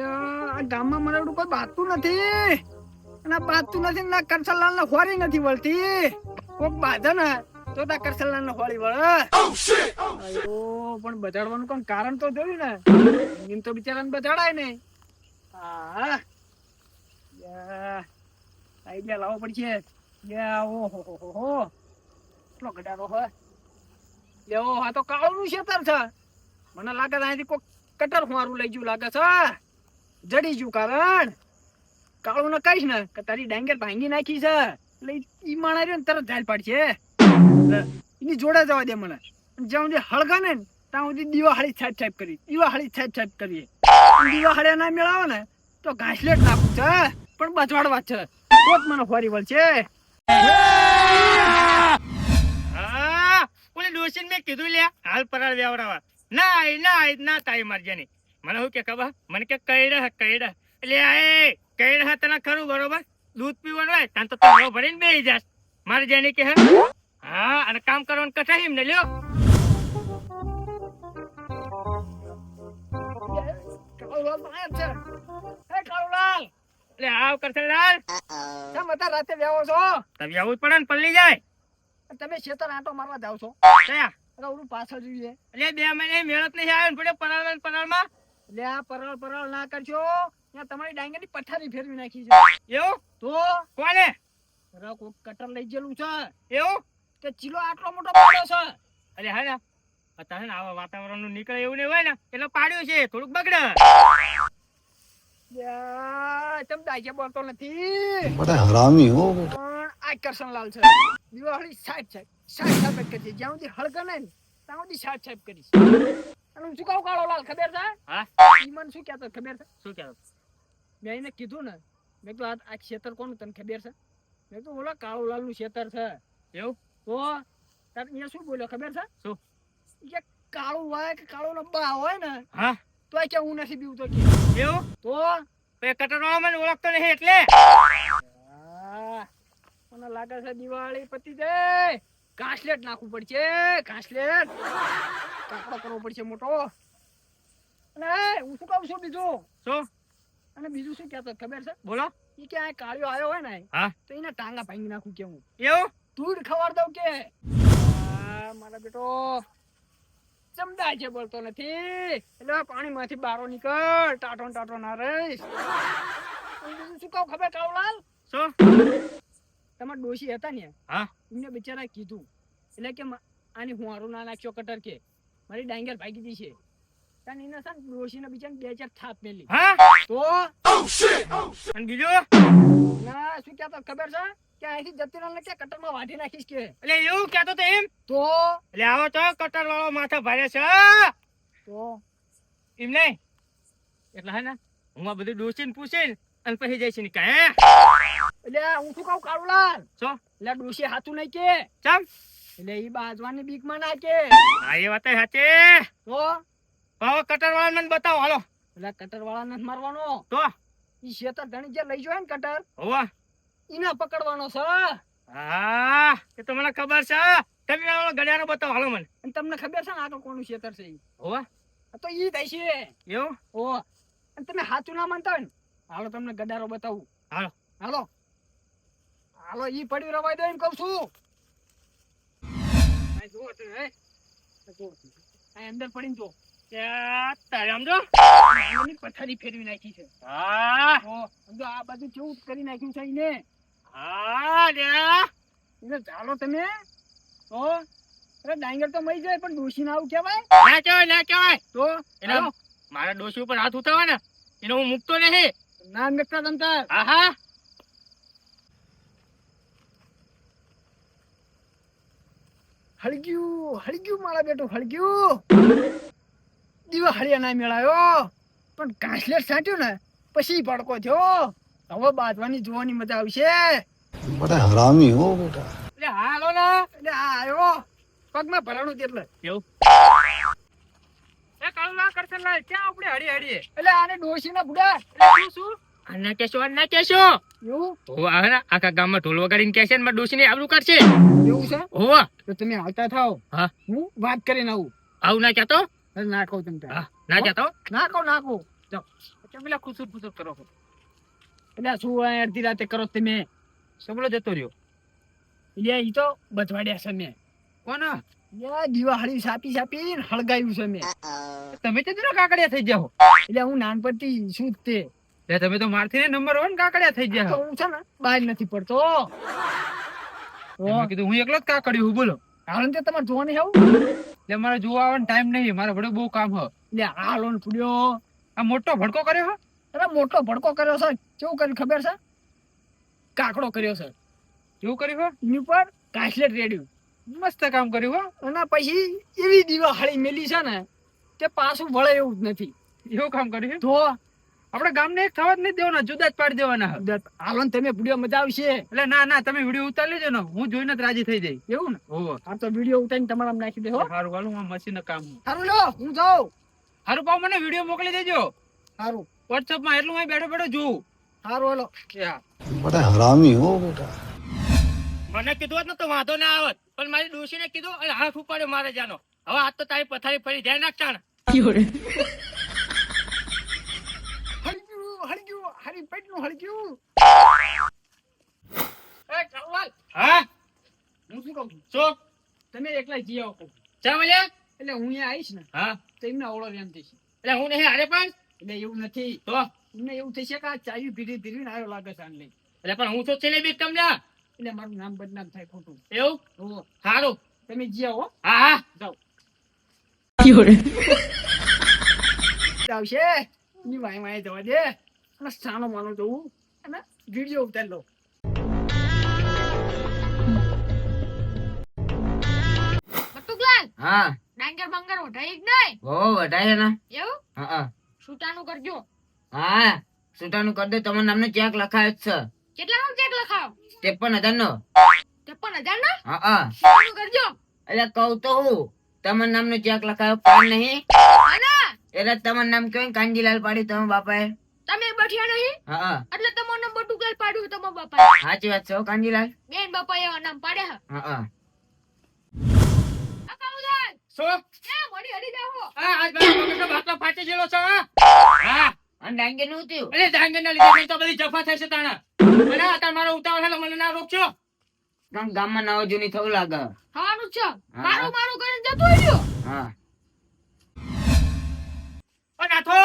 આ ગામમાં મને એવું કોઈ બાતું નથી. અને આ બાતું નથી ના કરસલાલ ને હોરી નથી વળતી. કોક બાધે ને તો તા કરસલાલ ને હોળી વળે. અયો પણ બજાડવાનું કોઈ કારણ તો જોયું ને? એમ તો બિચારાને બજાડાય ને હા. યા, આઈડિયા લાવવો પડશે. યા, ઓહો હો હો હો. કેટલો ગડારો હોય લેવો આ તો કાળું ખેતર છે. મને લાગે છે અહીંથી કોઈ કટર મારું લઈ ગયું લાગે છે. જડી ગયું કારણ. કાળું ને કહીશ ને કે તારી ડાંગર ભાંગી નાખી છે. એટલે ઈ- માણા રહ્યો ને તરત ઝાલ પાડશે. એની જોડે જવા દે મને. જ્યાં સુધી હળગા ને ત્યાં સુધી દિવાળી છાપ છાપ કરી દિવાળી છાપ છાપ કરીએ. દીવા દિવાળી ના મેળાવે ને તો ઘાસલેટ નાખું છે. પણ બચવાડવા છે. તો જ મને ફરી વળશે. ઓલી ડોશીને મેં કીધું લે હાલ પરાળ વ્યવડાવા ના આય, ના આય, ના તાઈ મારજે મને શું કે ખબર? મને કે કઈડા કઈડા એટલે આ એ કઈડા હે તને ખરું બરોબર? દૂધ પીવાનું હોય તાન તો તારો ભરીને બેહી જાસ મારે જેને કે હા? અને કામ કરવાનું કઠા ને લ્યો. કાળુલાલ તો આયા જ છે હે કાળુલાલ એટલે આવ કરસનલાલ કેમ હતા રાતે છો? તમે આવું પડે ને પલ્લી જાય. તમે ખેતર આંટો મારવા જાવ છો. કયા? ઓલું પાછળ જોઈએ. એટલે બે મહિને મેળત નહીં આવ્યો ને પડ્યો પરાળ પરાળમાં. લે આ પરળ પરળ ના કરજો. ત્યાં તમારી ડાંગરની પથારી ફેરવી નાખી છે. એવું? તો? કોને? કોક કટર લઈ ગયેલું છે. એવું? કે ચીલો આટલો મોટો પડ્યો છે. અરે હા ને આવા વાતાવરણનું નીકળે એવું નહીં હોય ને એટલે પાડ્યો છે થોડુંક બગડે. તમ દાજે બોલતો નથી. બધા હરામી હો પણ આ કરશનલાલ છે. દિવાળી સાઈડ સાઈડ સાઈડ કરી જ્યાં સુધી હળગે નહીં ત્યાં સુધી સાઈડ સાઈડ કરીશ અને શું કહું કાળો લાલ ખબર છે? હા? ઈ મને શું કહેતો ખબર છે? શું કહેતો? મેં એને કીધું ને મેં તો આ આ કોનું તને ખબર છે? મેં કીધું ઓલા કાળુલાલનું ખેતર છે. એવું? તો તાર અહીંયા શું બોલ્યો ખબર છે? શું? કે કાળું હોય કે કાળો લંબા હોય ને હા? તો કે હું નથી બીવું તો કે. એવું? તો? એ કટર મને ઓળખતો નહીં એટલે? મને લાગે છે દિવાળી પતી જાય. ઘાસલેટ નાખવું પડશે. ઘાસલેટ કરવો પડશે મોટો. અને હું શું કહું છું બીજું? શું? અને બીજું શું કહેતો ખબર છે? બોલો. એ કે આ કાળિયો આવ્યો હોય ને હા. તો એને ટાંગા ભાંગી નાખું કે હું એવું? ધૂળ ખવાર દઉં કે? મારા બેટો ચમડા છે બોલતો નથી. એટલે પાણીમાંથી બારો નીકળ ટાટો ટાટો ના રહીશ. બીજું શું કહું ખબર કાવલાલ? શું? તમારા ડોશી હતા ને? હા. એમને બિચારા કીધું. એટલે કે આની હું હારું ના નાખ્યો કટર કે. મારી ડાંગર ભાગી ગઈ છે. ત્યાં એને છે ને ડોશીને બિચારાને બે ચાર થાપ મેલી. હા? તો? અને બીજું? ના શું કહેતો ખબર છે? કે અહીંથી જતી રહે કટરમાં વાઢી નાખીશ કે? એટલે એવું કહેતો તો એમ? તો? એટલે આવો તો કટર વાળો માથા ભારે છે. તો? એમ નહીં? એટલે હે ને હું આ બધું ડોસીને પૂછીને અને પછી જાય છે ને કાંઈ એટલે હું શું કહું કાળુલાલ? છો એટલે ડોશી હાથું નહીં કે? ચમ? એટલે ઈ બાજવાની બીકમાં ના હા એ વાત સાચી. તો? હવે કટર વાળા મને બતાવો હાલો. એટલે કટર વાળા નથી મારવાનો. તો? ઈ શેતર ધણી જે લઈ જાય ને કટર હોવા. ઈને પકડવાનો છે. હા એ તો મને ખબર છે. તમે ઓલો ઘડિયાળો બતાવો હાલો મને. અને તમને ખબર છે ને આગળ કોનું શેતર છે ઈ? હોવા. તો ઈ થાય છે એવું? ઓ અને તમે સાચું ના માનતા હોય ને? હાલો તમને ગડારો બતાવું. હાલો. હાલો. હાલો ઈ પડ્યું રવાઈ દો એમ કહું છું. હે. અંદર પડીને જો ત્યાં તારે આમ જો આંગળની પથારી ફેરવી નાખી છે. હા. સમજો આ બધું કેવું કરી નાખ્યું છે ઈને. હા લ્યા. ચાલો તમે તો અરે ડાંગર તો મરી જાય પણ ડોશી ના આવું કહેવાય? ના કહેવાય ના કહેવાય. તો એના મારા ડોશી ઉપર હાથ ઉઠાવે ને એનો હું મૂકતો નહીં. ના મેકતા તમતાર. હા હળગ્યું હળગ્યું મારા બેટું હળગ્યું દીવા હળિયા ના મેળાયો. પણ કાંસલેટ સાંટ્યું ને પછી પડકો થયો. હવે બાંધવાની જોવાની મજા આવશે. બટા હરામી હો બેટા. એટલે હાલો ને એટલે આવ્યો. પગમાં ભરાણું એટલે એવું? એ ના કરશે લાય. ક્યાં આપણે હળી હળીએ એટલે આને ડોશી ના બુડા શું શું? ના કેશો ના કેશો એવું? હોવા આવે ને આખા ગામમાં ઢોલ વગાડીને કહેશે ને મારા ડોશીને આવડું કાઢશે. એવું છે? હોવા. તો તમે આવતા થાઓ. હા. હું વાત કરીને આવું. આવું ના કહેતો? ના કહું તમે તાર. હા ના કહું ના કહું. કેમ પેલા ખુસુર ફુસુર કરો. છો એટલે શું આ અડધી રાતે કરો તમે? સગલો જતો રહ્યો. એટલે ઈ તો બચવાડ્યા છે મેં. કોના યા દિવાળી સાપી સાપી હળગાયું છે મેં. તમે તો કાકડિયા થઈ જાઓ એટલે હું નાનપણથી શું તે? લે તમે તો મારથી ને નંબર વન કાકડિયા થઈ તો ગયા હું છે ને બહાર નથી પડતો. મેં કીધું હું એકલો જ કાકડ્યું બોલો. કારણ કે તમારે જોવાની આવું? એટલે મારે જોવા આવવાનો ટાઈમ નહીં મારે ભડે બહુ કામ હ. એટલે આ લોન પૂડ્યો આ મોટો ભડકો કર્યો હો? અરે મોટો ભડકો કર્યો છે. કેવું કર્યું ખબર છે? કાકડો કર્યો છે. કેવું કર્યું હો? એની ઉપર કાસલેટ રેડ્યું. મસ્ત કામ કર્યું હો. અને પછી એવી દિવાળી મેલી છે ને તે પાછું વળે એવું જ નથી. એવું કામ કર્યું? તો આપડે ગામને એક થવા જ નહીં દેવાના જુદા જ પાડી દેવાના. હાલો ને તમે વીડિયો મજા આવશે. એટલે ના ના તમે વીડિયો ઉતારી લેજો ને. હું જોઈને જ રાજી થઈ જઈ એવું ને? હો આ તો વીડિયો ઉતારીને તમારા નાખી દેવો સારું હાલો હું મશીન કામ સારું લો હું જાઉં. સારું પાવ મને વીડિયો મોકલી દેજો. સારું વોટ્સઅપમાં એટલું અહીં બેઠો બેઠો જોઉં. સારું હાલો. બટા હરામી હો બેટા. મને કીધું હોત તો વાંધો ના આવત. પણ મારી ડોશીને કીધું અને હાથ ઉપાડ્યો મારે જાનો. હવે આજ તો તારી પથારી ફરી જાય નાખ ધ્યાન રાખતા હરી પેટનું હળગ્યું. એ કલવાલ હા? હું શું કહું છું? શું? તમે એકલા જી આવો કહું ચા મળ્યા? એટલે હું અહીંયા આવીશ ને હા. તો એમને ઓળો એમ થઈશ. એટલે હું નહીં હારે પણ? એટલે એવું નથી. તો? એમને એવું થશે કે આ ચાવી ભીરી ને આવ્યો લાગે છે આને લઈ. એટલે પણ હું તો છેલ્લે બી તમને એટલે મારું નામ બદનામ થાય ખોટું. એવું? હો સારું તમે જી આવો હા. હા જાઓ. આવશે. ની વાય વાય જવા દે. અને સ્થાનો માનો જવું અને વીડિયો ઉતારી હા. ડાંગર બંગર ઉઠાઈ જ નહીં. ઓ વઢાય ને. એવું? હા હા. છૂટાનું કરજો. હા છૂટાનું કરી દે. તમારા નામનો ચેક લખાયો જ છે. કેટલાનો ચેક લખાવ? ત્રેપન હજાર નો ત્રેપન હજાર નો હા હા. છૂટાનું કરજો. એટલે કહું તો હું. તમારા નામનો ચેક લખાયો? પણ નહીં. એટલે તમારું નામ કેવું કાંજીલાલ પાડી. તમે બાપાએ. તમે બઠિયા નહીં? હા એટલે તમારું નંબર બટુકલાલ પાડ્યો તમારા બાપા સાચી વાત છે કાંજીલાલ બેન બાપા એવા નામ પાડ્યા હા હા. આ એ મોડી હરી જાઓ હા. આજ મારા મગજનો બાટલો ફાટી ગયેલો છે હા? હા અને ડાંગે નું થયું. એટલે ડાંગરના લીધે તો બધી જફા થાય છે તાણા. મને અત્યારે મારો ઉતાવળ છે મને ના રોકશો. પણ ગામમાં નવો જૂની થવું લાગે. ખાવાનું છે. મારું મારું કરીને જતું રહ્યો. હા. ઓ નાથો!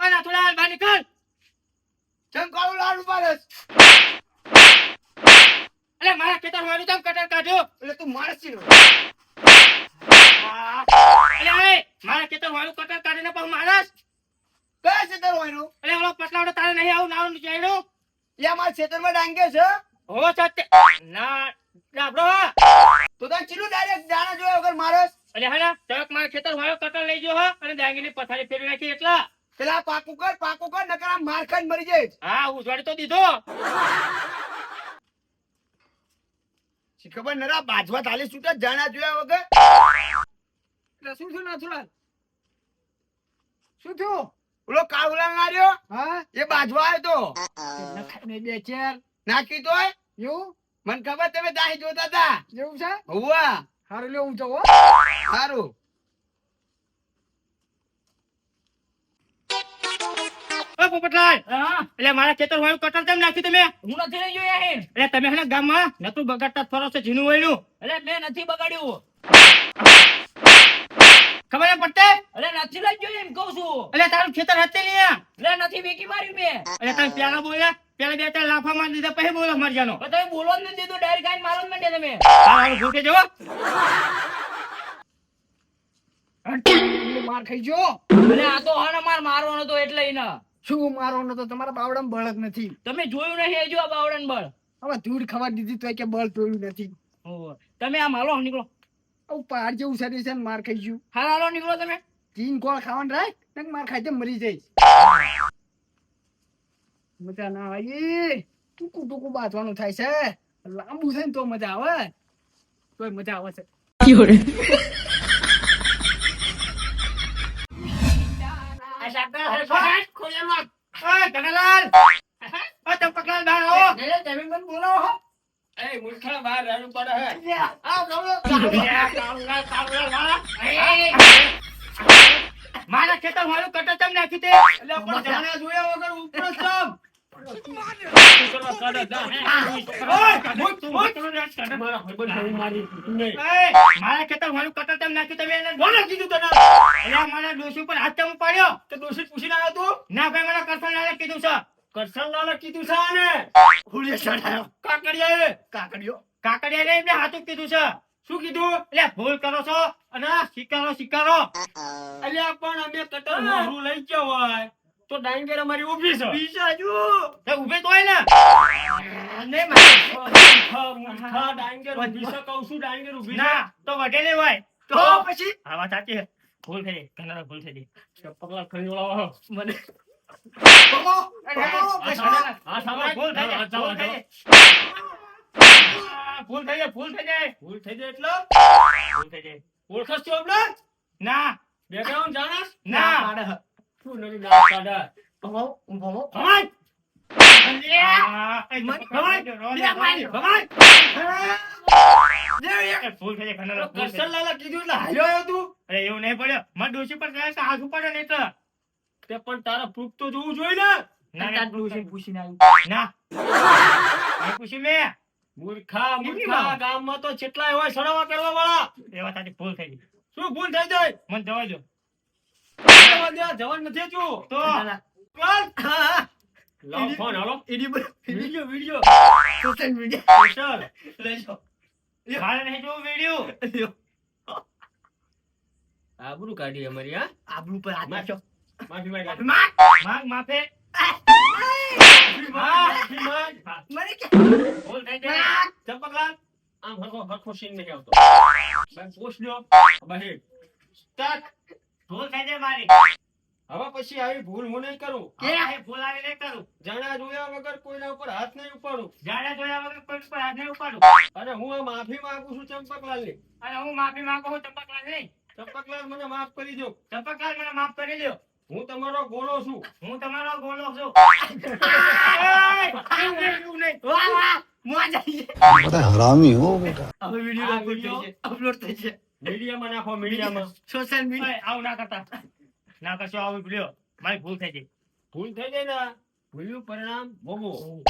ઓ નાથોલાલ બહાર નીકળ. ચંકાળું લાડુ પાડસ એટલે મારા ખેતર મારું તમ કટર કાઢ્યો એટલે તું માણસ છે એ મારા ખેતર મારું કટર કાઢીને પણ માણસ. કયા ક્ષેત્ર હોય એટલે ઓલો પતલાવડો તારે નહીં આવું નાવાનું ચાલ્યું યા મારા ક્ષેત્રમાં ડાંગે છે? હો સત્ય ના ડાબડો તો તને ચીલું ડાયરેક્ટ દાણા જોયા વગર મારસ? એટલે હા તરત મારા ખેતર મારો કટર લઈ હા અને ડાંગીની પથારી ફેરવી નાખી એટલા. પેલા પાકું કર પાકું કર નકર આ મારખન મરી જઈશ હા ઉજવાડી તો દીધો. શી ખબર નરા બાજવા તાલી છૂટા જાણા જોયા વગર? શું થયું નાથુલાલ? શું થયું? ઓલો કાળુલાલ ના રહ્યો? હા? એ બાજવા આવ્યો તો. બે ચેર. નાખી તો એવું? મને ખબર તમે દાહી જોતા હતા. એવું છે? હોવા. સારું લે હું જવું સારું ઓ પોપટલાલ. એટલે મારા ખેતર વાળું કટર કેમ નાખ્યું તમે? હું નથી લઈ જોયા હે એટલે તમે હે ગામમાં નતું બગાડતા ફરો છો ઝીણું વયનું. એટલે મેં નથી બગાડ્યું. ખબર પડતે? એટલે નથી લઈ જોયું એમ કહું છું. એટલે તારું ખેતર હતી ને એટલે નથી વેકી માર્યું મેં. એટલે તમે પેલા બોલ્યા? પેલા બે ત્રણ લાફા મારી દીધા પછી બોલો મર જાનો તમે બોલવા જ નથી દીધું ડાયરેક્ટ આઈને મારવા જ માંડ્યા તમે. તારું ભૂખે જવો માર ખાઈ જો આ તો હાને માર મારવાનો તો એટલે ઈ ના. શું મારો નતો તમારા બાવડામાં બળક નથી. તમે જોયું નહીં હજુ આ બાવળન બળ. હવે ધૂળ ખવા દીધી તો કે બળ તોડ્યું નથી. તમે આમ હાલો નીકળો. ઓ પાર જેવું શરીર છે માર ખાઈ ગયું. હાલ હાલો નીકળો તમે. તીન કોળ ખાવાનું રાખ તને માર ખાઈ મરી જઈશ. મજા ના આવી. ટૂંકું ટૂંકું બાંધવાનું થાય છે. લાંબુ છે ને તો મજા આવે. તોય મજા આવે છે. મૂર્ખા, બહાર રહેવું પડે મારા ખેતર મારું કટર ચમ નાખ્યું દે? એટલે પણ જાણ્યા જોયા વગર ઉપર ચમ. મારા ખેતર મારું કટર ચમ નાખ્યું તમે એને કોને કીધું તને? અલ્યા મારા દોષી ઉપર હાથ ચમ પાડ્યો તે દોષી પૂછીને આવ્યો તું. ના ભાઈ મારા કરશન કીધું છે. કરસનલાલે કીધું છે આને? હુડિયા ચડાયો કાકડિયાએ? કાકડિયો. કાકડિયાને એમને હાથું કીધું છે. શું કીધું? એટલે ભૂલ કરો છો અને શિકારો શિકારો. અલ્યા પણ અમે કટર મોહરું લઈ ગયો હોય તો ડાંગર અમારી ઊભી છે. બીજા જો તે ઊભે તો હોય ને. ને મારે મૂર્ખા, ડાંગર ઊભી છે કહું છું ડાંગર ઊભી છે. ના તો વઢેલી હોય. તો પછી? હા વાત સાચી છે. ભૂલ થઈ ગઈ. ઘણા ભૂલ થઈ ગઈ. પગલા ખરી વળાવો. મને ભૂલ થઈ જાય ફૂલ થઈ જાય ભૂલ થઈ જાય એટલે ફૂલ થઈ જાય ઓળખસ છો અમને ના બેકગ્રાઉન્ડ જાણસ ના પાડે હ. નરી ના કાઢા ભમાવો, હું ભમાય આ, એ મને ભમાઈ ગયો, રોવા દે, ભમાઈ ગયો. ભમાય એ ભૂલ થઈ જાય ઘણા થઈ જાય. કીધું એટલે હાલ્યો આવ્યો તું અરે એવું નહીં પડ્યો મને ડોસી પર હાથ ઉપાડ્યો ને એટલે તે પણ તારા પ્રૂફ તો જોવું જોઈએ ને. ના ના. ડોશીને પૂછીને આવ્યું. ના. પૂછી મે. મૂર્ખા મૂર્ખા ગામમાં તો કેટલાય હોય સડાવા કરવા વાળા એ વાત આની ભૂલ થઈ ગઈ. શું ભૂલ થઈ જાય? મને જવા દો જવા દે, જવાન નથી તું તો? ના, ના. લાવ ફોન હાલો. એની વિડિયો વિડિયો સોશિયલ મીડિયા ચાલ લેજો. મારે નહીં જોવું વીડિયો આબરૂ કાઢી અમારી હા? આબરૂ પર હાથ નાખ્યો. માફી માંગ. માંગ. માફે. માફી માંગ. મને કે ભૂલ થઈ જાય. ચંપકલાલ. આમ હરખો હરખો સીન નહીં આવતો. બેન પોસ્ટ લ્યો. બહેન. સ્ટાર્ટ ભૂલ થઈ જાય મારી. હવે પછી આવી ભૂલ હું નહીં કરું. કે? ભૂલ આવી નહીં કરું. જાણા જોયા વગર કોઈના ઉપર હાથ નહીં ઉપાડું. જાણા જોયા વગર કોઈ ઉપર હાથ નહીં ઉપાડું. અને હું માફી માંગુ છું ચંપકલાલની અને હું માફી માંગુ છું ચંપકલાલ નહીં ચંપકલાલ મને માફ કરી દો ચંપકલાલ મને માફ કરી લ્યો હું તમારો ગોળો છું. હું તમારો ગોલો છું. બધા ભૂલ થઈ ગઈ. ભૂલ થઈ ગઈ ને ભૂલ્યું પરિણામ ભોગવો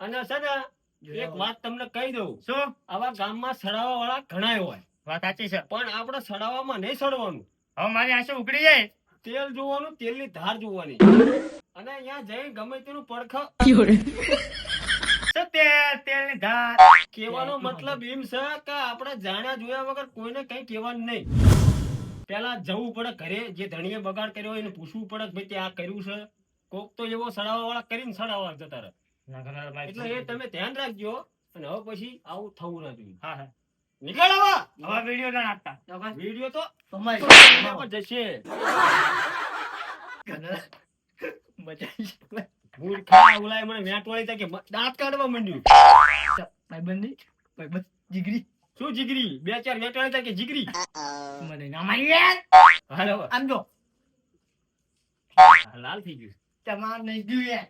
અને છે ને એક વાત તમને કહી દઉં. શું? આવા ગામમાં સડાવવા વાળા ઘણા હોય વાત સાચી છે. પણ આપણે સડાવવામાં નહીં સડવાનું. હવે મારી આંસુ ઉકળી જાય. તેલ જોવાનું તેલની ધાર જોવાની. અને અહીંયા જઈ ગમે તેનું પડખ તેલની ધાર? કહેવાનો મતલબ એમ છે કે આપણે જાણ્યા જોયા વગર કોઈને કઈ કહેવાનું નહીં. પેલા જવું પડે ઘરે જે ધણીએ બગાડ કર્યો એને પૂછવું પડે કે ભાઈ તે આ કર્યું છે. કોક તો એવો સડાવવા વાળા કરીને સડાવવા જતા રહે. એટલે એ તમે ધ્યાન રાખજો. અને હવે પછી આવું થવું ના જોઈએ. હા હા. નીકળ આવા હવે વીડિયો ના નાખતા. વીડિયો તો તમારી. પર જશે મજા મૂર્ખા ઓલાએ મને વેટ વાળી તા દાંત કાઢવા માંડ્યું. ભાઈબંધ ભાઈબંધ જીગરી. શું જીગરી? બે ચાર વેટ વાળી તા કે જીગરી? મને ના મારી યાર. હાલો. આમ જો. લાલ થઈ ગયું. તમાર નહીં ગયું યાર.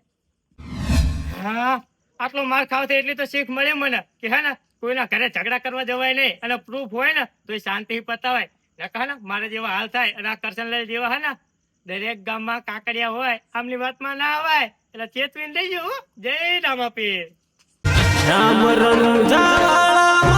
હા. આટલો માર ખાવથી એટલી તો શીખ મળે મને કે હે ને, કોઈના ઘરે ઝઘડા કરવા જવાય નહીં અને પ્રૂફ હોય ને, તો એ શાંતિ પતાવાય. નકા ને, મારે જેવા હાલ થાય અને આ કરશનલાલ જેવા હે ને, દરેક ગામમાં કાકડિયા હોય, આમની વાતમાં ના આવાય એટલે ચેતવીને લઈ હો. જય રામાપીર. રામ રંજાવાળા